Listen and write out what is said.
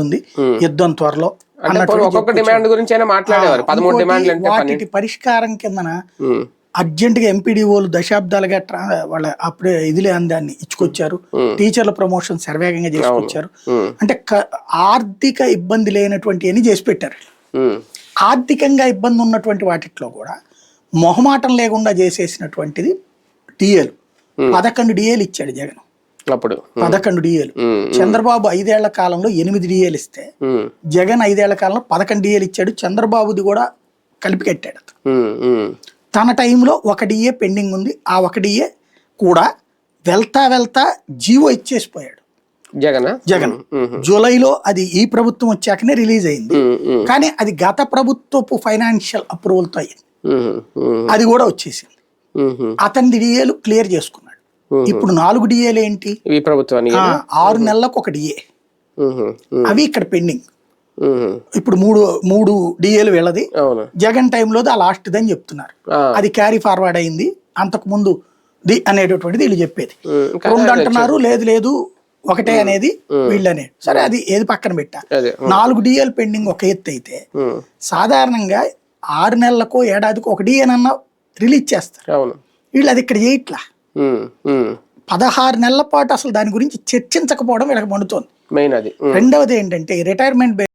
ఉంది యుద్ధం త్వరలో ఒక్కొక్క డిమాండ్ గురించి అయినా మాట్లాడేవారు పదమూడు ఇంకోటి డిమాండ్లు అంటే పని వాటి పరిష్కారం కిందన ఉమ్, అర్జెంట్గా ఎంపీడీఓలు దశాబ్దాలుగా వాళ్ళ అప్పుడే ఇదిలే అందాన్ని ఇచ్చుకొచ్చారు. టీచర్ల ప్రమోషన్ సర్వేగంగా చేసుకొచ్చారు. అంటే ఆర్థిక ఇబ్బంది లేనటువంటి అని చేసి పెట్టారు. ఆర్థికంగా ఇబ్బంది ఉన్నటువంటి వాటిట్లో కూడా మొహమాటం లేకుండా చేసేసినటువంటిది డిఏలు పదకొండు డిఏలు ఇచ్చాడు జగన్. అప్పుడు. పదకొండు డిఏలు చంద్రబాబు ఐదేళ్ళ కాలంలో ఎనిమిది డిఏలు ఇస్తే జగన్ ఐదేళ్ళ కాలంలో పదకొండు డిఏలు ఇచ్చాడు. చంద్రబాబుది కూడా కలిపి కట్టాడు తన టైంలో ఒక డిఏ పెండింగ్ ఉంది. ఆ ఒక డిఏ కూడా వెళ్తా వెళ్తా జీవో ఇచ్చేసిపోయాడు. జగనా? జగన్. జూలైలో అది ఈ ప్రభుత్వం వచ్చాకనే రిలీజ్ అయింది. కానీ అది గత ప్రభుత్వపు ఫైనాన్షియల్ అప్రూవల్తో అయింది. అది కూడా వచ్చేసింది. అతని డిఏలు క్లియర్ చేసుకున్నాడు. ఇప్పుడు నాలుగు డిఏలు ఏంటి? ఆరు నెలలకు ఒక డిఏ అవి ఇక్కడ పెండింగ్. ఇప్పుడు మూడు మూడు డిఏలు వీళ్ళది. జగన్ టైంలో ఆ లాస్ట్ది అని చెప్తున్నారు. అది క్యారీ ఫార్వర్డ్ అయింది. అంతకు ముందు ది అనేటటువంటిది వీళ్ళు చెప్పేది. రెండు అంటున్నారు లేదు లేదు ఒకటే అనేది వీళ్ళు అనేది సరే అది ఏది పక్కన పెట్టా? నాలుగు డిఏలు పెండింగ్ ఒక ఎత్తు అయితే సాధారణంగా ఆరు నెలలకు ఏడాదికి ఒక డిఏనన్నా రిలీజ్ చేస్తారు. వీళ్ళు అది ఇక్కడ చేయట్లా? పదహారు నెలల పాటు అసలు దాని గురించి చర్చించకపోవడం వీళ్ళకి మండుతోంది. మెయిన్ అది. రెండవది ఏంటంటే రిటైర్మెంట్